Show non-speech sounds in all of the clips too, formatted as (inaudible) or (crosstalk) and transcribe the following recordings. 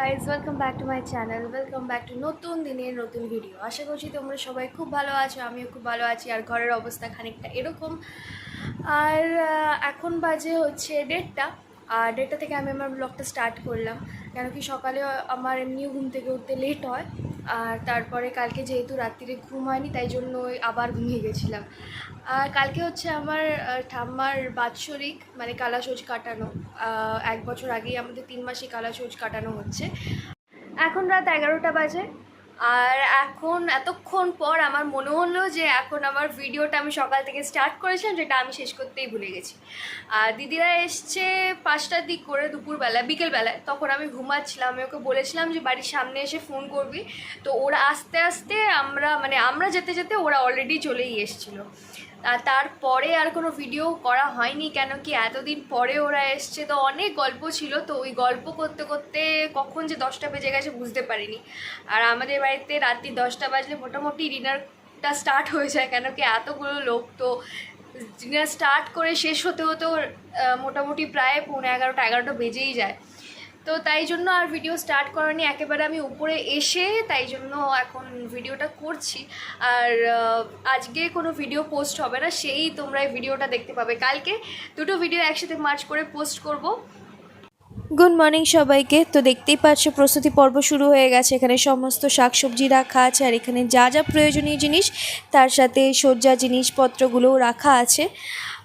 Guys welcome back to my channel welcome back to নতুন দিনের নতুন ভিডিও আশা করছি তোমরা সবাই খুব ভালো আছো, আমিও খুব ভালো আছি, আর ঘরের অবস্থা খানিকটা এরকম। আর এখন বাজে হচ্ছে ডেটটা আর ডেটটা থেকে আমি আমার ব্লগটা স্টার্ট করলাম, কেন কি সকালে আমার এমনিও ঘুম থেকে উঠতে লেট হয়। আর তারপরে কালকে যেহেতু রাত্রিরে ঘুম হয়নি, তাই জন্য আবার ঘুমিয়ে গেছিলাম। আর কালকে হচ্ছে আমার ঠাম্মার বাৎসরিক মানে কালাসোজ কাটানো। এক বছর আগেই আমাদের তিন মাসে কালাসোজ কাটানো হচ্ছে। এখন রাত এগারোটা বাজে। আর এখন, এতক্ষণ পর আমার মনে হলো যে এখন আমার ভিডিওটা আমি সকাল থেকে স্টার্ট করেছিলাম, যেটা আমি শেষ করতেই ভুলে গেছি। আর দিদিরা এসছে পাঁচটার দিক করে দুপুরবেলা, বিকেলবেলায়। তখন আমি ঘুমাচ্ছিলাম, আমি ওকে বলেছিলাম যে বাড়ির সামনে এসে ফোন করবি। তো ওরা আস্তে আস্তে আমরা মানে আমরা যেতে যেতে ওরা অলরেডি চলেই এসেছিল। তারপরে আর কোনো ভিডিও করা হয়নি, কেন কি এতদিন পরে ওরা এসছে। তো অনেক গল্প ছিল, তো ওই গল্প করতে করতে কখন যে দশটা বেজে গেছে বুঝতে পারিনি। আর আমাদের বাড়িতে রাত্রি দশটা বাজলে মোটামুটি ডিনারটা স্টার্ট হয়ে যায়, কেন কি এতগুলো লোক। তো ডিনার স্টার্ট করে শেষ হতে হতেও মোটামুটি প্রায় পৌনে এগারোটা এগারোটা বেজেই যায়। তো তাই জন্য আর ভিডিও স্টার্ট করানি। একেবারে আমি উপরে এসে তাই জন্য এখন ভিডিওটা করছি। আর আজকে কোনো ভিডিও পোস্ট হবে না। সেই তোমরা এই ভিডিওটা দেখতে পাবে। কালকে দুটো ভিডিও একসাথে মার্চ করে পোস্ট করব। গুড মর্নিং সবাইকে। তো দেখতেই পাচ্ছ প্রস্তুতি পর্ব শুরু হয়ে গেছে। এখানে সমস্ত শাকসবজি রাখা আছে আর এখানে যা যা প্রয়োজনীয় জিনিস, তার সাথে সজ্জা জিনিসপত্রগুলোও রাখা আছে।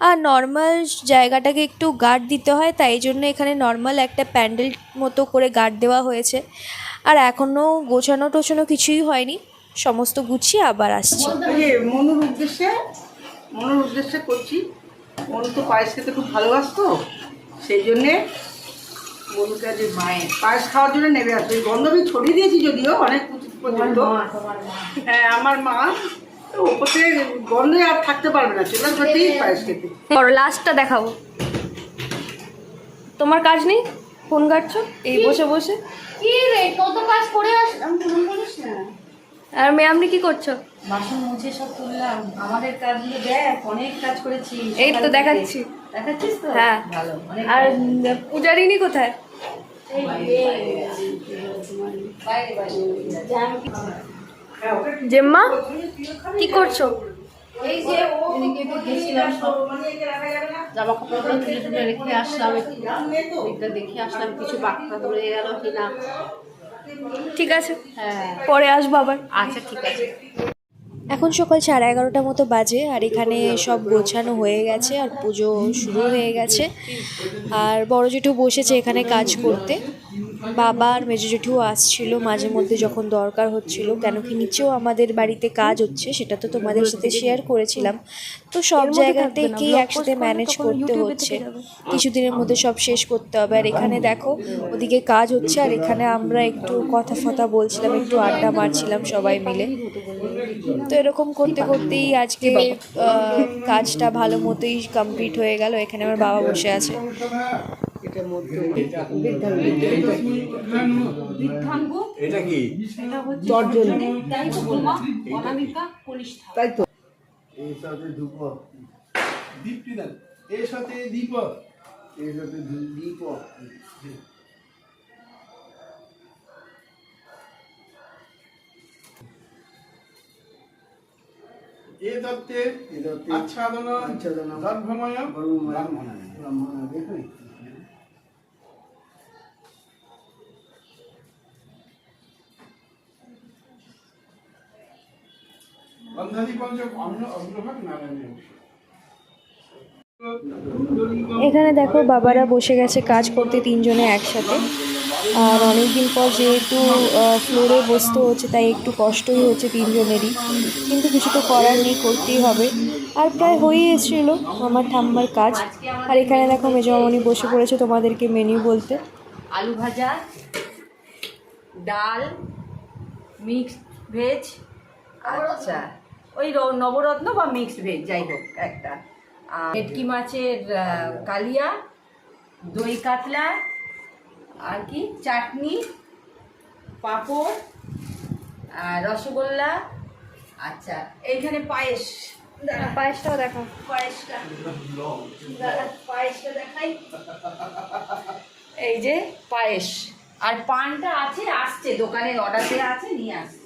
আর নর্মাল জায়গাটাকে একটু গার্ড দিতে হয়, তাই জন্য এখানে নর্মাল একটা প্যান্ডেল মতো করে গার্ড দেওয়া হয়েছে। আর এখনও গোছানো টোছানো কিছুই হয়নি। সমস্ত গুছিয়ে আবার আসছি। মনুর উদ্দেশ্যে মনুর উদ্দেশ্যে করছি। মনু তো পায়েস খেতে খুব ভালোবাসতো, সেই জন্যে মনুকে যে মায়ের। পায়েস খাওয়ার জন্য নেবে আসবে ছড়িয়ে দিয়েছি যদিও অনেক পর্যন্ত। হ্যাঁ আমার মা তো ওপর থেকে গন্ধে আর থাকতে পারবে না। পায়েস খেতে। লাস্টটা দেখাবো। তোমার কাজ নেই? ফোন কাটছো এই বসে বসে। কি রে কত কাজ করে আসলাম ফোন করিস না। আর মেয়ে আপনি কি করছ? বাসন মুছে সব তুললাম। আমাদের কাজগুলো দেখ অনেক কাজ করেছি। এই তো দেখাচ্ছি। দেখাচ্ছিস তো? হ্যাঁ। ভালো আর পূজারিনী কোথায়? জেম্মা কি করছ? এই যে গেছিলাম সব জামা কাপড়গুলো তুলে তুলে রেখে আসলাম একটু দেখে আসলাম কিছু বাক্তা ধরে গেল কিনা। ঠিক আছে হ্যাঁ। পরে আসব আবার। আচ্ছা ঠিক আছে। এখন সকাল সাড়ে এগারোটা মতো বাজে আর এখানে সব গোছানো হয়ে গেছে আর পুজো শুরু হয়ে গেছে। আর বড় জেঠু বসেছে এখানে কাজ করতে। বাবা আর মেজো জেঠুও আসছিল মাঝে মধ্যে যখন দরকার হচ্ছিল কেন কি নিচেও আমাদের বাড়িতে কাজ হচ্ছে সেটা তো তোমাদের সাথে শেয়ার করেছিলাম। তো সব জায়গাতেই একসাথে ম্যানেজ করতে হচ্ছে। কিছুদিনের মধ্যে সব শেষ করতে হবে। আর এখানে দেখো ওদিকে কাজ হচ্ছে আর এখানে আমরা একটু কথা ফথা বলছিলাম একটু আড্ডা মারছিলাম সবাই মিলে। তো এরকম করতে করতেই আজকে কাজটা ভালো মতোই কমপ্লিট হয়ে গেল। এখানে আমার বাবা বসে আছে। এটা কি? তাই তো সাথে দীপ্তি দেন এর সাথে দীপক। এর সাথে দীপক। আচ্ছাদন বন্ধাদি পঞ্চক অন্ন অগ্রভাগ এখানে দেখো বাবারা বসে গেছে কাজ করতে তিনজনে একসাথে। আর অনেকদিন পর যেহেতু ফ্লোরে বসতে হচ্ছে, তাই একটু কষ্টই হচ্ছে তিনজনেরই। কিন্তু কিছু তো করার নেই, করতেই হবে। আর প্রায় হয়েই এসেছিল আমার ঠাম্মার কাজ। আর এখানে দেখো মেজমামনি বসে পড়েছে তোমাদেরকে মেনু বলতে। আলু ভাজা, ডাল মিক্সড ভেজ আচ্ছা। ওই নবরত্ন বা মিক্সড ভেজ যাই হোক, একটা। ভেটকি মাছের কালিয়া, দই কাতলা আর কি? চাটনি পাঁপড় আর রসগোল্লা। আচ্ছা এইখানে পায়েস। পায়েসটাও দেখো পায়েসটা। (laughs) পায়েসটা দেখাই। এই যে পায়েস। আর পানটা আছে আসছে দোকানের অর্ডার দেওয়া আছে নিয়ে আসছে।